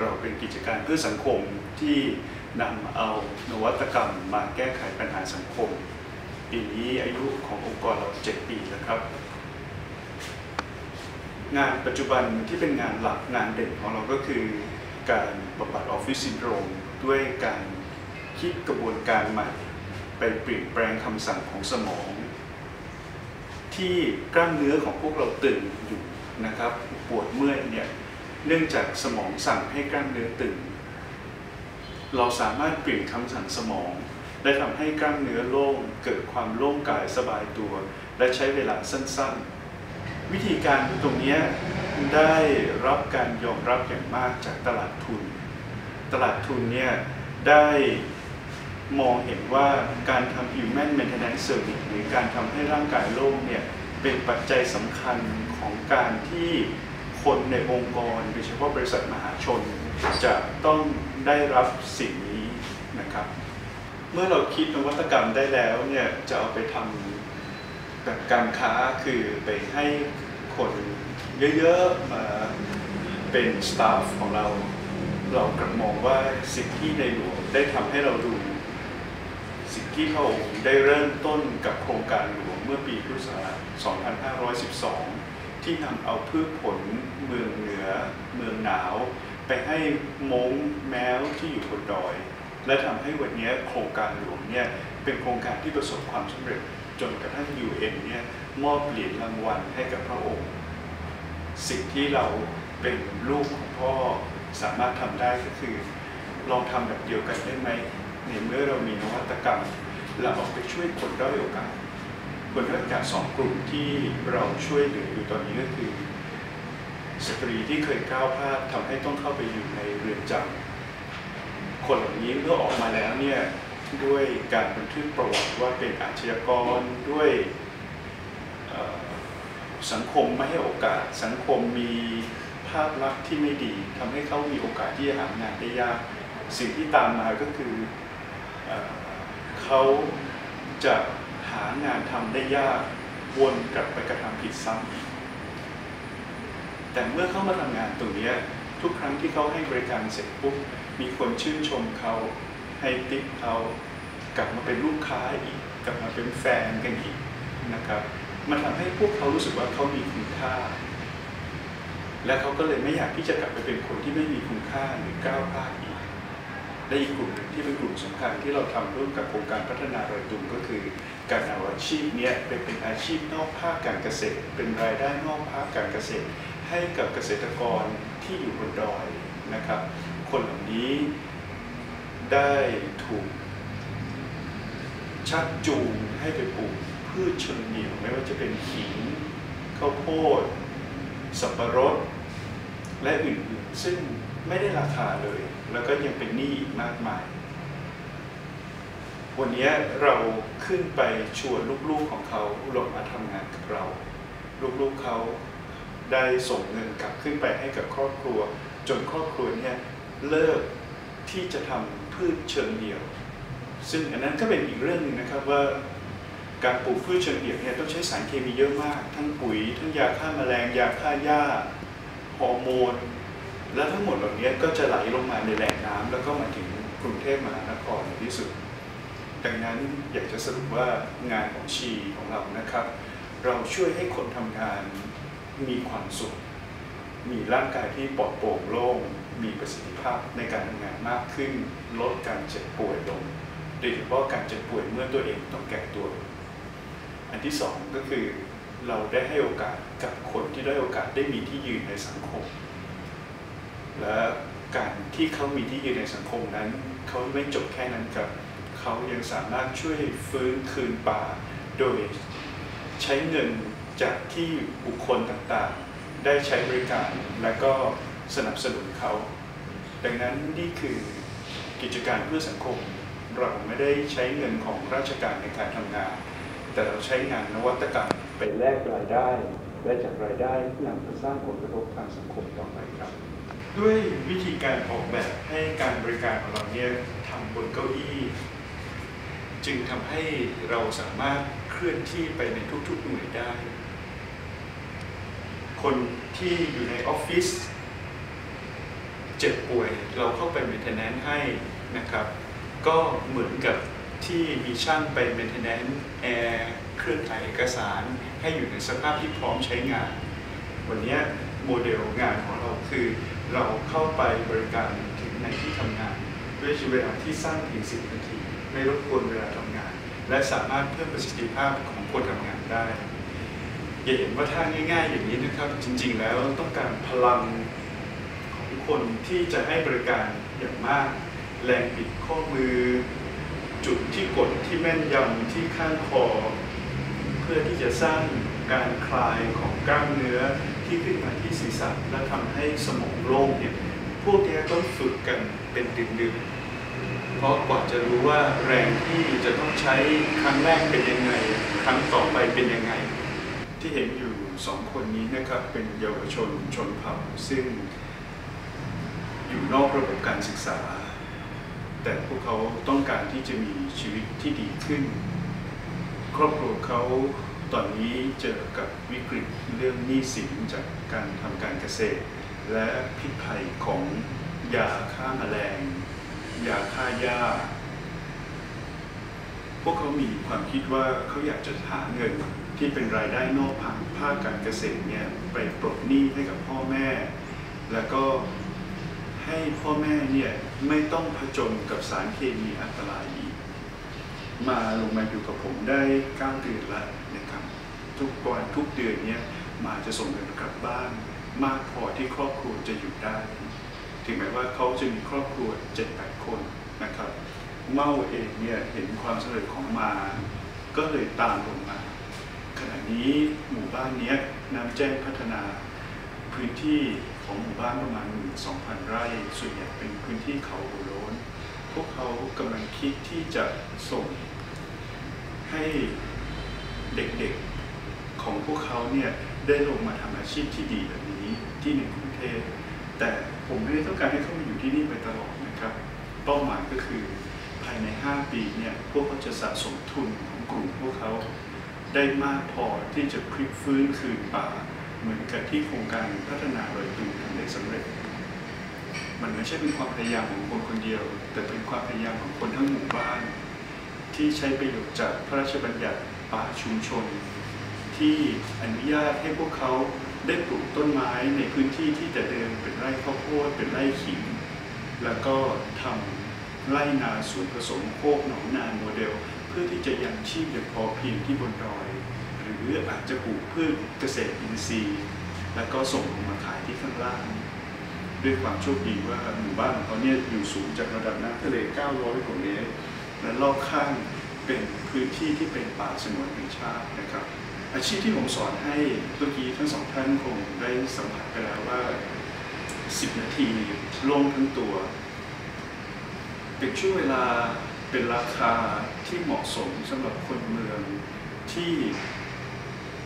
เราเป็นกิจการเพื่อสังคมที่นำเอานวัตกรรมมาแก้ไขปัญหาสังคม ปีนี้อายุขององค์กรเรา 7 ปีแล้วครับ งานปัจจุบันที่เป็นงานหลักงานเด่นของเราก็คือการบำบัดออฟฟิศซินโดรมด้วยการคิดกระบวนการใหม่ ไปเปลี่ยนแปลงคำสั่งของสมอง ที่กล้ามเนื้อของพวกเราตึงอยู่นะครับ ปวดเมื่อยเนี่ย เนื่องจากสมองสั่งให้กล้ามเนื้อตึง เราสามารถเปลี่ยนคำสั่งสมอง และทำให้กล้ามเนื้อโล่งเกิดความโล่งกายสบายตัว และใช้เวลาสั้นๆ วิธีการตรงนี้ได้รับการยอมรับอย่างมากจากตลาดทุน ตลาดทุนเนี่ยได้มองเห็นว่าการทำ human maintenance service หรือการทำให้ร่างกายโล่งเนี่ยเป็นปัจจัยสำคัญของการที่ คนในองค์กรโดยเฉพาะบริษัทมหาชน จะต้องได้รับสิ่งนี้นะครับ เมื่อเราคิดนวัตกรรมได้แล้วเนี่ยจะเอาไปทำแบบการค้าคือไปให้คนเยอะๆมาเป็นสตาฟของเรา เรากลับมองว่าสิ่งที่ในหลวงได้ทำให้เราดู สิ่งที่พระองค์ได้เริ่มต้นกับโครงการหลวงเมื่อปีพุทธศักราช2512 ที่นำเอาพืชผลเมืองเหนือเมืองหนาว ไปให้มงแมวที่อยู่บนดอย และทำให้วันนี้โครงการหลวงเนี่ยเป็นโครงการที่ประสบความสำเร็จจนกระทั่ง UN เนี่ยมอบเหรียญรางวัลให้กับพระองค์ สิ่งที่เราเป็นลูกของพ่อสามารถทำได้ก็คือ ลองทำแบบเดียวกันได้ไหมในเมื่อเรามีนวัตกรรม เราออกไปช่วยคนด้อยโอกาส คนด้อยโอกาสสองกลุ่มที่เราช่วยเหลืออยู่ตอนนี้ก็คือ สตรีที่เคยก้าวพลาดทำให้ต้องเข้าไปอยู่ในเรือนจำคนเหล่านี้เมื่อออกมาแล้วเนี่ยด้วยการบันทึกประวัติว่าเป็นอาชญากรด้วยสังคมไม่ให้โอกาสสังคมมีภาพลักษณ์ที่ไม่ดีทำให้เขามีโอกาสที่จะหางานได้ยากสิ่งที่ตามมาก็คือเอเขาจะ หางานทำได้ยากวนกลับไปกระทำผิดซ้ำอีกแต่เมื่อเขามาทำงานตรงนี้ทุกครั้งที่เขาให้บริการเสร็จปุ๊บมีคนชื่นชมเขาให้ติ๊กเขากลับมาเป็นลูกค้าอีก กลับมาเป็นแฟนกันอีกนะครับ มันทำให้พวกเขารู้สึกว่าเขามีคุณค่า และเขาก็เลยไม่อยากที่จะกลับไปเป็นคนที่ไม่มีคุณค่าหรือก้าวพลาด และอีกกลุ่มหนึ่งที่เป็นกลุ่มสำคัญที่เราทำร่วมกับโครงการพัฒนารอยตุงก็คือ การเอาอาชีพนี้ไปเป็นอาชีพนอกภาคการเกษตร เป็นรายได้นอกภาคการเกษตร ให้กับเกษตรกรที่อยู่บนดอยนะครับ คนเหล่านี้ได้ถูก ชักจูงให้ไปปลูกพืชชิงเดี่ยวไม่ว่าจะเป็นขิงข้าวโพด สับปะรด และอื่นๆซึ่ง ไม่ได้ราคาเลย แล้วก็ยังเป็นหนี้อีกมากมาย วันนี้เราขึ้นไปชวนลูกๆของเขาลงมาทำงานกับเรา ลูกๆเขาได้ส่งเงินกลับขึ้นไปให้กับครอบครัว จนครอบครัวเนี่ยเลิกที่จะทำพืชเชิงเดี่ยว ซึ่งอันนั้นก็เป็นอีกเรื่องหนึ่งนะครับว่าการปลูกพืชเชิงเดี่ยวเนี่ยต้องใช้สารเคมีเยอะมาก ทั้งปุ๋ย ทั้งยาฆ่าแมลงยาฆ่าหญ้าฮอร์โมน และทั้งหมดเหล่านี้ก็จะไหลลงมาในแหล่งน้ำแล้วก็มาถึงกรุงเทพมหานครในที่สุด ดังนั้นอยากจะสรุปว่างานของชีของเรานะครับ เราช่วยให้คนทำงานมีความสุข มีร่างกายที่ปลอดโปร่งโล่ง มีประสิทธิภาพในการทำงานมากขึ้น ลดการเจ็บป่วยลง โดยเฉพาะการเจ็บป่วยเมื่อตัวเองต้องแก่ตัว อันที่สองก็คือเราได้ให้โอกาสกับคนที่ได้โอกาสได้มีที่ยืนในสังคม และการที่เขามีที่ยืนในสังคมนั้น เขาไม่จบแค่นั้นครับเขายังสามารถช่วยฟื้นคืนป่า โดยใช้เงินจากที่บุคคลต่างๆ ได้ใช้บริการและก็สนับสนุนเขา ดังนั้นนี่คือกิจการเพื่อสังคม เราไม่ได้ใช้เงินของราชการในการทำงาน แต่เราใช้งานนวัตกรรมไปแลกรายได้ และจากรายได้นำไปสร้างผลกระทบทางสังคมต่อไปครับ ด้วยวิธีการออกแบบให้การบริการของเราเนี่ยทำบนเก้าอี้ จึงทำให้เราสามารถเคลื่อนที่ไปในทุกๆหน่วยได้ คนที่อยู่ในออฟฟิศเจ็บป่วยเราเข้าไป maintenance ให้นะครับ ก็เหมือนกับที่มีช่างไป maintenance แอร์เครื่องถ่ายเอกสาร ให้อยู่ในสภาพที่พร้อมใช้งาน วันนี้โมเดลงานของเราคือเราเข้าไปบริการถึงในที่ทำงาน ด้วยเวลาที่สั้นเพียง 10 นาที ไม่รบกวนเวลาทำงาน และสามารถเพิ่มประสิทธิภาพของคนทำงานได้อย่าเห็นว่าท่าง่ายๆ อย่างนี้นะครับ จริงๆ แล้วต้องการพลังของคนที่จะให้บริการอย่างมาก แรงบิดข้อมือ จุดที่กดที่แม่นยำที่ข้างคอ เพื่อที่จะสร้างการคลายของกล้ามเนื้อที่ขึ้นมาที่ศีรษะและทำให้สมองโล่งเนี่ยพวกนี้ต้องฝึกกันเป็นเดือนๆเพราะกว่าจะรู้ว่าแรงที่จะต้องใช้ครั้งแรกเป็นยังไง ครั้งต่อไปเป็นยังไง ที่เห็นอยู่สองคนนี้นะครับเป็นเยาวชนชนเผ่าซึ่งอยู่นอกระบบการศึกษา แต่พวกเขาต้องการที่จะมีชีวิตที่ดีขึ้น ครอบครัวเขาตอนนี้เจอกับวิกฤตเรื่องหนี้สินจากการทำการเกษตร และพิษภัยของยาฆ่าแมลง ยาฆ่าหญ้า พวกเขามีความคิดว่าเขาอยากจะหาเงินที่เป็นรายได้นอกภาคภาคการเกษตรเนี่ยไปปลดหนี้ให้กับพ่อแม่ แล้วก็ให้พ่อแม่เนี่ยไม่ต้องผจญกับสารเคมีอันตรายอีก มาลงมาอยู่กับผมได้9เดือนแล้วนะครับทุกวันทุกเดือนเนี่ยมาจะส่งเงินกลับบ้านมากพอที่ครอบครัวจะอยู่ได้ ถึงแม้ว่าเขาจะมีครอบครัว7-8คนนะครับ เมาเองเนี่ยเห็นความสำเร็จของมา ก็เลยตามลงมา ขณะนี้หมู่บ้านเนี้ยน้ำแจ้งพัฒนา พื้นที่ของหมู่บ้านประมาณ 12,000 ไร่ ส่วนใหญ่เป็นพื้นที่เขาหัวโล้น พวกเขากำลังคิดที่จะส่ง ให้เด็กๆของพวกเขาเนี่ยได้ลงมาทำอาชีพที่ดีแบบนี้ที่ในกรุงเทพแต่ผมไม่ได้ต้องการให้เขามาอยู่ที่นี่ไปตลอดนะครับ เป้าหมายก็คือภายใน 5 ปีเนี่ยพวกเขาจะสะสมทุนของกลุ่มพวกเขาได้มากพอที่จะพลิกฟื้นคืนป่า เหมือนกับที่โครงการพัฒนาโดยตูทำได้สำเร็จ มันไม่ใช่เป็นความพยายามของคนคนเดียว แต่เป็นความพยายามของคนทั้งหมู่บ้าน ที่ใช้ประโยชน์จากพระราชบัญญัติป่าชุมชน ที่อนุญาตให้พวกเขาได้ปลูกต้นไม้ในพื้นที่ที่แต่เดิมเป็นไร่ข้าวโพดเป็นไร่ขิง แล้วก็ทำไร่นาสวนผสมโคกหนองนาโมเดล เพื่อที่จะยังชีพอย่างพอเพียงที่บนดอย หรืออาจจะปลูกพืชเกษตรอินทรีย์ แล้วก็ส่งลงมาขายที่ข้างล่าง ด้วยความโชคดีว่าหมู่บ้านของเขาเนี่ยอยู่สูงจากระดับน้ำทะเล 900 กว่าเมตร และรอบข้างเป็นพื้นที่ที่เป็นป่าสงวนแห่งชาตินะครับ อาชีพที่ผมสอนให้เมื่อกี้ทั้งสองท่านคงได้สัมผัสไปแล้วว่า 10 นาทีโล่งทั้งตัว เป็นช่วงเวลาเป็นราคาที่เหมาะสมสำหรับคนเมืองที่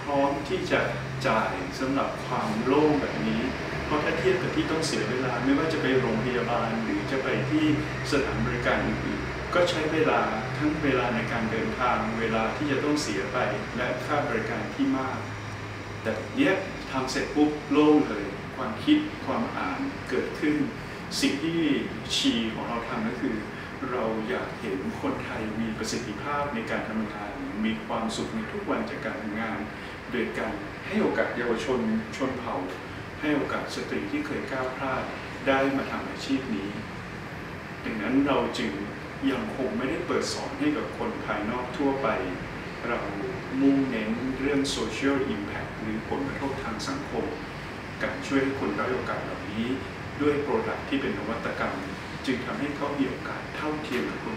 พร้อมที่จะจ่ายสำหรับความโล่งแบบนี้ เพราะถ้าเทียบกับที่ต้องเสียเวลาไม่ว่าจะไปโรงพยาบาลหรือจะไปที่สถานบริการอื่น ก็ใช้เวลาทั้งเวลาในการเดินทางเวลาที่จะต้องเสียไปและค่าบริการที่มาก แต่เนี้ยทำเสร็จปุ๊บโล่งเลย ความคิดความอ่านเกิดขึ้น สิ่งที่ชีของเราทำก็คือ เราอยากเห็นคนไทยมีประสิทธิภาพในการทำงาน มีความสุขในทุกวันจากการทำงาน โดยการให้โอกาสเยาวชนชนเผ่า ให้โอกาสสตรีที่เคยก้าวพลาดได้มาทำอาชีพนี้ ดังนั้นเราจึง ยังคงไม่ได้เปิดสอนให้กับคนภายนอกทั่วไป เรามุ่งเน้นเรื่อง social impact หรือผลกระทบทางสังคม การช่วยให้คนได้โอกาสเหล่านี้ ด้วยโปรดักที่เป็นนวัตกรรม จึงทำให้เขามีโอกาสเท่าเทียมกับคน